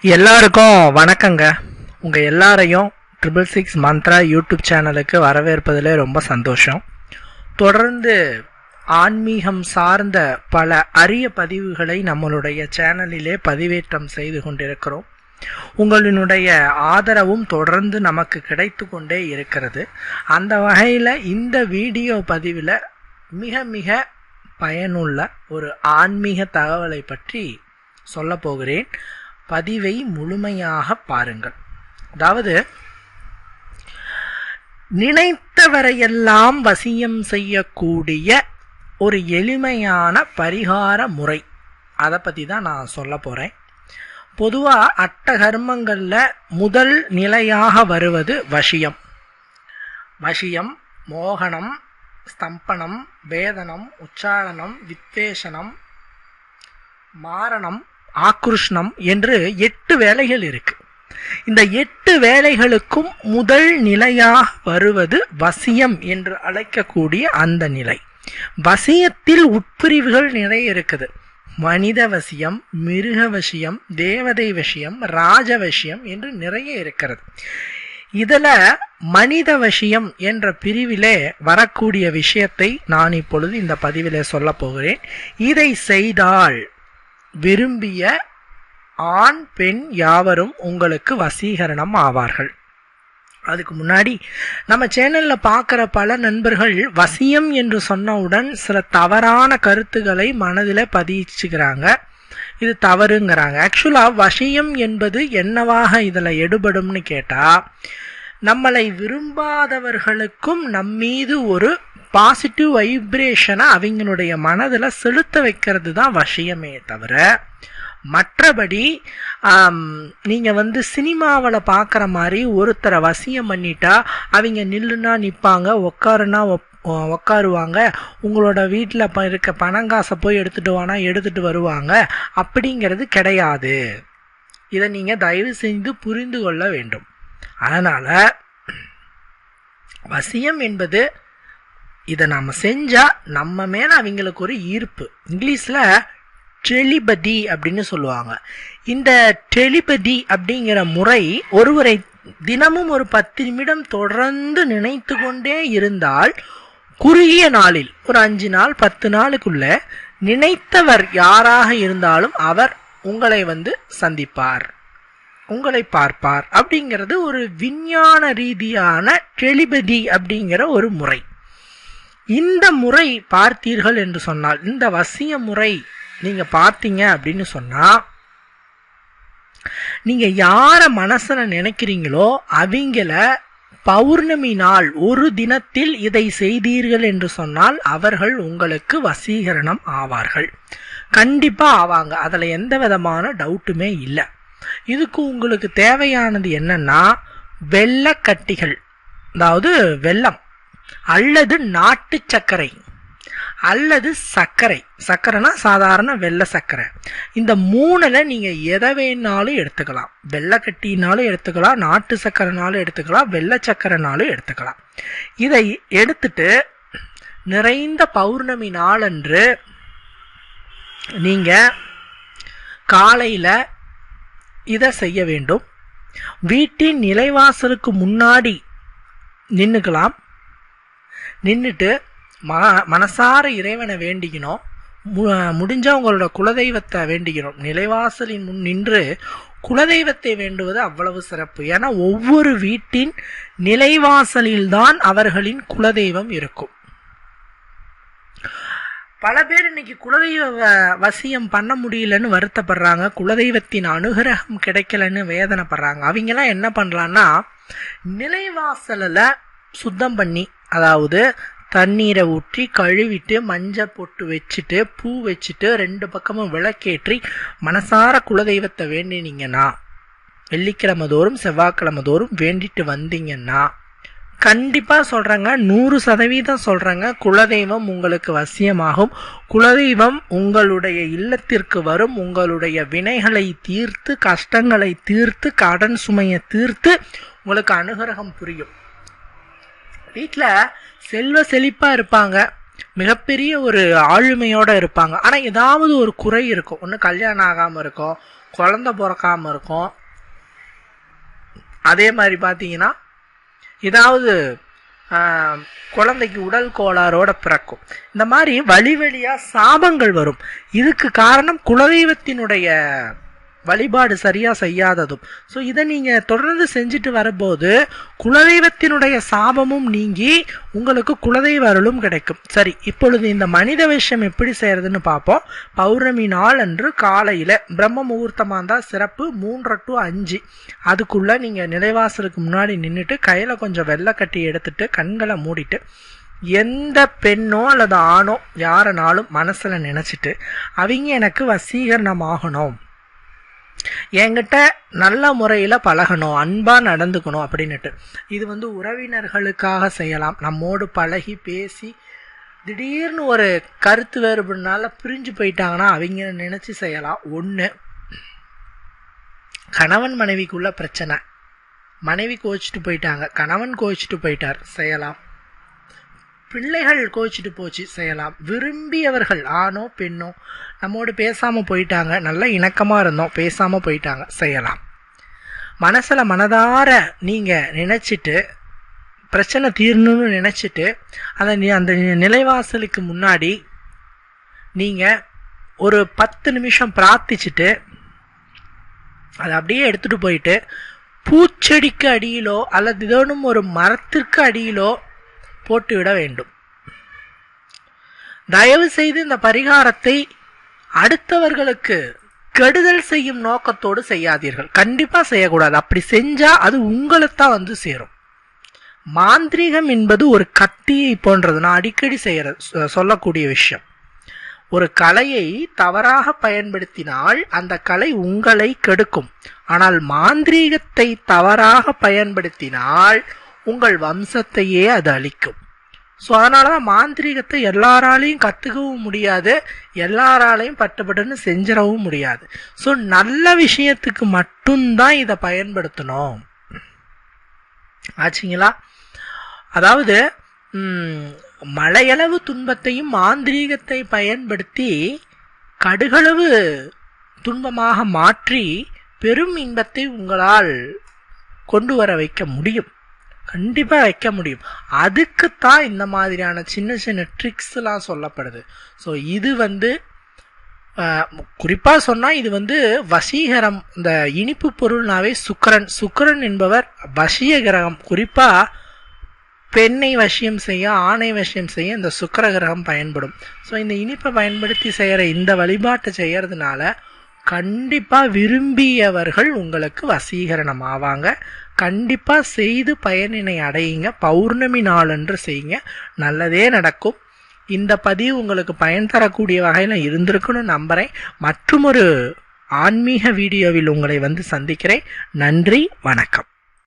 எல்லாருக்கும் வணக்கங்க. உங்கள் எல்லாரையும் ட்ரிபிள் சிக்ஸ் மந்த்ரா யூடியூப் சேனலுக்கு வரவேற்பதில் ரொம்ப சந்தோஷம். தொடர்ந்து ஆன்மீகம் சார்ந்த பல அரிய பதிவுகளை நம்மளுடைய சேனலிலே பதிவேற்றம் செய்து கொண்டிருக்கிறோம். உங்களினுடைய ஆதரவும் தொடர்ந்து நமக்கு கிடைத்து கொண்டே இருக்கிறது. அந்த வகையில் இந்த வீடியோ பதிவில் மிக மிக பயனுள்ள ஒரு ஆன்மீக தகவலை பற்றி சொல்ல போகிறேன். பதிவை முழுமையாக பாருங்கள். அதாவது நினைத்தவரையெல்லாம் வசியம் செய்யக்கூடிய ஒரு எளிமையான பரிகார முறை. அதை பற்றி தான் நான் சொல்ல போகிறேன் பொதுவாக அட்ட கர்மங்களில் முதல் நிலையாக வருவது வசியம். வசியம் மோகனம் ஸ்தம்பனம் வேதனம் உச்சாரணம் வித்வேஷனம் மாரணம் ஆக்ருஷ்ணம் என்று எட்டு வேலைகள் இருக்கு. இந்த எட்டு வேலைகளுக்கும் முதல் நிலையாக வருவது வசியம் என்று அழைக்கக்கூடிய அந்த நிலை. வசியத்தில் உட்பிரிவுகள் நிறைய இருக்குது. மனித வசியம் மிருக வசியம் தேவதை வசியம் ராஜ வசியம் என்று நிறைய இருக்கிறது. இதில் மனித வசியம் என்ற பிரிவிலே வரக்கூடிய விஷயத்தை நான் இப்பொழுது இந்த பதிவிலே சொல்ல போகிறேன். இதை செய்தால் விரும்பிய ஆண் பெண் யாவரும் உங்களுக்கு வசீகரணம் ஆவார்கள். அதுக்கு முன்னாடி நம்ம சேனலில் பார்க்குற பல நண்பர்கள் வசியம் என்று சொன்னவுடன் சில தவறான கருத்துக்களை மனதில் பதிச்சுக்கிறாங்க. இது தவறுங்கிறாங்க. ஆக்சுவலாக வசியம் என்பது என்னவாக இதில் எடுபடும்னு கேட்டால் நம்மளை விரும்பாதவர்களுக்கும் நம்மீது ஒரு பாசிட்டிவ் வைப்ரேஷனை அவங்களுடைய மனதில் செலுத்த வைக்கிறது தான் வசியமே தவிர மற்றபடி நீங்கள் வந்து சினிமாவில் பார்க்குற மாதிரி ஒருத்தரை வசியம் பண்ணிட்டா அவங்க நில்லுனா நிற்பாங்க உக்காருனா உக்காருவாங்க உங்களோட வீட்டில் இருக்க பணங்காசை போய் எடுத்துகிட்டு வானா எடுத்துகிட்டு வருவாங்க அப்படிங்கிறது கிடையாது. இதை நீங்கள் தயவு செய்து புரிந்து கொள்ள வேண்டும். அதனால் வசியம் என்பது இதை நாம் செஞ்சால் நம்ம மேலே அவங்களுக்கு ஒரு ஈர்ப்பு. இங்கிலீஷில் டெலிபதி அப்படின்னு சொல்லுவாங்க. இந்த டெலிபதி அப்படிங்கிற முறை ஒருவரை தினமும் ஒரு பத்து நிமிடம் தொடர்ந்து நினைத்து கொண்டே இருந்தால் குறுகிய நாளில் ஒரு அஞ்சு நாள் பத்து நாளுக்குள்ள நினைத்தவர் யாராக இருந்தாலும் அவர் உங்களை வந்து சந்திப்பார். உங்களை பார்ப்பார். அப்படிங்கிறது ஒரு விஞ்ஞான ரீதியான டெலிபதி அப்படிங்கிற ஒரு முறை. இந்த முறை பார்த்தீர்கள் என்று சொன்னால் இந்த வசிய முறை நீங்க பார்த்தீங்க அப்படின்னு சொன்னா நீங்க யார மனசுல நினைக்கிறீங்களோ அவங்கள பௌர்ணமி நாள் ஒரு தினத்தில் இதை செய்தீர்கள் என்று சொன்னால் அவர்கள் உங்களுக்கு வசீகரணம் ஆவார்கள். கண்டிப்பா ஆவாங்க. அதுல எந்த விதமான டவுட்டுமே இல்லை. இதுக்கு உங்களுக்கு தேவையானது என்னன்னா வெள்ளக்கட்டிகள். அதாவது வெள்ளம். அல்லது நாட்டு சர்க்கரை. அல்லது சர்க்கரை. சர்க்கரைனா சாதாரண வெள்ளை சர்க்கரை. இந்த மூணில் நீங்கள் எதை வேணாலும் எடுத்துக்கலாம். வெள்ளைக்கட்டினாலும் எடுத்துக்கலாம் நாட்டு சர்க்கரைனாலும் எடுத்துக்கலாம் வெள்ளை சர்க்கரைனாலும் எடுத்துக்கலாம். இதை எடுத்துட்டு நிறைந்த பௌர்ணமி நாளன்று நீங்கள் காலையில் இதை செய்ய வேண்டும். வீட்டின் நிலைவாசலுக்கு முன்னாடி நின்றுக்கலாம் நின்றுட்டு ம மனசார இறைவனை வேண்டிக்கணும் முடிஞ்ச உங்களோட குலதெய்வத்தை வேண்டிக்கணும் நிலைவாசலின் முன் நின்று குலதெய்வத்தை வேண்டுவது அவ்வளவு சிறப்பு. ஏன்னா ஒவ்வொரு வீட்டின் நிலைவாசலில்தான் அவர்களின் குலதெய்வம் இருக்கும். பல பேர் இன்னைக்கு குலதெய்வ வசியம் பண்ண முடியலன்னு வருத்தப்படுறாங்க. குலதெய்வத்தின் அனுகிரகம் கிடைக்கலன்னு வேதனைப்படுறாங்க. அவங்கெல்லாம் என்ன பண்ணலான்னா நிலைவாசலில் சுத்தம் பண்ணி அதாவது தண்ணீரை ஊற்றி கழுவிட்டு மஞ்சள் பொட்டு வச்சுட்டு பூ வச்சுட்டு ரெண்டு பக்கமும் விளக்கேற்றி மனசார குலதெய்வத்தை வேண்டினீங்கன்னா வெள்ளிக்கிழமை தோறும் செவ்வாய்க்கிழமை தோறும் வேண்டிட்டு வந்தீங்கன்னா கண்டிப்பாக சொல்கிறேங்க நூறு சதவீதம் சொல்கிறேங்க குலதெய்வம் உங்களுக்கு வசியமாகும். குலதெய்வம் உங்களுடைய இல்லத்திற்கு வரும் உங்களுடைய வினைகளை தீர்த்து கஷ்டங்களை தீர்த்து கடன் சுமையை தீர்த்து உங்களுக்கு அனுகிரகம் புரியும். வீட்டில் செல்வ செழிப்பாக இருப்பாங்க. மிகப்பெரிய ஒரு ஆளுமையோட இருப்பாங்க. ஆனால் ஏதாவது ஒரு குறை இருக்கும். ஒன்று கல்யாணம் ஆகாமல் இருக்கும். குழந்த பிறக்காம இருக்கும். அதே மாதிரி பார்த்தீங்கன்னா ஏதாவது குழந்தைக்கு உடல் கோளாறோட பிறக்கும். இந்த மாதிரி வழி வழியாக சாபங்கள் வரும். இதுக்கு காரணம் குலதெய்வத்தினுடைய வழிபாடு சரியா செய்யாததும். ஸோ இதை நீங்க தொடர்ந்து செஞ்சுட்டு வரும்போது குலதெய்வத்தினுடைய சாபமும் நீங்கி உங்களுக்கு குலதெய்வ அருளும் கிடைக்கும். சரி இப்பொழுது இந்த மனித விஷயம் எப்படி செய்யறதுன்னு பார்ப்போம். பௌர்ணமி நாள் அன்று காலையில பிரம்ம முகூர்த்தமாக இருந்தால் சிறப்பு மூன்று டு அஞ்சு. அதுக்குள்ள நீங்க நிலைவாசலுக்கு முன்னாடி நின்றுட்டு கையில கொஞ்சம் வெள்ளை கட்டி எடுத்துட்டு கண்களை மூடிட்டு எந்த பெண்ணோ அல்லது ஆணோ யாரனாலும் மனசுல நினைச்சிட்டு அவங்க எனக்கு வசீகரணம் ஆகணும் என்கிட்ட நல்ல முறையில் பழகணும் அன்பாக நடந்துக்கணும் அப்படின்னுட்டு. இது வந்து உறவினர்களுக்காக செய்யலாம். நம்மோடு பழகி பேசி திடீர்னு ஒரு கருத்து வேறுபடினால பிரிஞ்சு போயிட்டாங்கன்னா அவங்க நினச்சி செய்யலாம். ஒன்று கணவன் மனைவிக்குள்ள பிரச்சனை. மனைவி கோச்சிட்டு போயிட்டாங்க. கணவன் கோச்சிட்டு போயிட்டார். செய்யலாம். பிள்ளைகள் கோச்சிட்டு போச்சு செய்யலாம். விரும்பியவர்கள் ஆணோ பெண்ணோ நம்மோடு பேசாமல் போயிட்டாங்க. நல்ல இணக்கமாக இருந்தோம். பேசாமல் போயிட்டாங்க. செய்யலாம். மனசில் மனதார நீங்கள் நினச்சிட்டு பிரச்சனை தீரணும்னு நினச்சிட்டு அதை நீ அந்த நிலைவாசலுக்கு முன்னாடி நீங்கள் ஒரு பத்து நிமிஷம் பிரார்த்திச்சுட்டு அதை அப்படியே எடுத்துகிட்டு போயிட்டு பூச்செடிக்கு அடியிலோ அல்லது இதோனும் ஒரு மரத்திற்கு அடியிலோ போட்டுவிட வேண்டும். தயவு செய்து இந்த பரிகாரத்தை அடுத்தவர்களுக்கு கெடுதல் செய்யும் நோக்கத்தோடு செய்யாதீர்கள். கண்டிப்பாக செய்யக்கூடாது. அப்படி செஞ்சால் அது உங்களைத்தான் வந்து சேரும். மாந்திரீகம் என்பது ஒரு கத்தியை போன்றது நான் அடிக்கடி செய்யற சொல்லக்கூடிய விஷயம். ஒரு கலையை தவறாக பயன்படுத்தினால் அந்த கலை உங்களை கெடுக்கும். ஆனால் மாந்திரீகத்தை தவறாக பயன்படுத்தினால் உங்கள் வம்சத்தையே அது அழிக்கும். ஸோ அதனால தான் மாந்திரீகத்தை எல்லாராலையும் கற்றுக்கவும் முடியாது எல்லாராலையும் பட்டுப்பட்டுன்னு செஞ்சிடவும் முடியாது. ஸோ நல்ல விஷயத்துக்கு மட்டும்தான் இதை பயன்படுத்தணும். ஆச்சுங்களா? அதாவது மலையளவு மழையளவு துன்பத்தையும் மாந்திரீகத்தை பயன்படுத்தி கடுகளவு துன்பமாக மாற்றி பெரும் இன்பத்தை உங்களால் கொண்டு வர வைக்க முடியும். கண்டிப்பாக வைக்க முடியும். அதுக்குத்தான் இந்த மாதிரியான சின்ன சின்ன ட்ரிக்ஸ்லாம் சொல்லப்படுது. ஸோ இது வந்து குறிப்பாக சொன்னால் இது வந்து வசீகரம் இந்த இனிப்பு பொருள்னாவே சுக்கரன். சுக்கரன் என்பவர் வசிய கிரகம். குறிப்பாக பெண்ணை வசியம் செய்ய ஆணை வசியம் செய்ய இந்த சுக்கர கிரகம் பயன்படும். ஸோ இந்த இனிப்பை பயன்படுத்தி செய்கிற இந்த வழிபாட்டை செய்கிறதுனால கண்டிப்பாக விரும்பியவர்கள் உங்களுக்கு வசீகரணம் ஆவாங்க. கண்டிப்பாக செய்து பயனினை அடையுங்க. பௌர்ணமி நாளன்று செய்யுங்க. நல்லதே நடக்கும். இந்த பதிவு உங்களுக்கு பயன் தரக்கூடிய வகையில் இருந்திருக்குன்னு நம்புகிறேன் மற்றுமொரு ஆன்மீக வீடியோவில் உங்களை வந்து சந்திக்கிறேன். நன்றி வணக்கம்.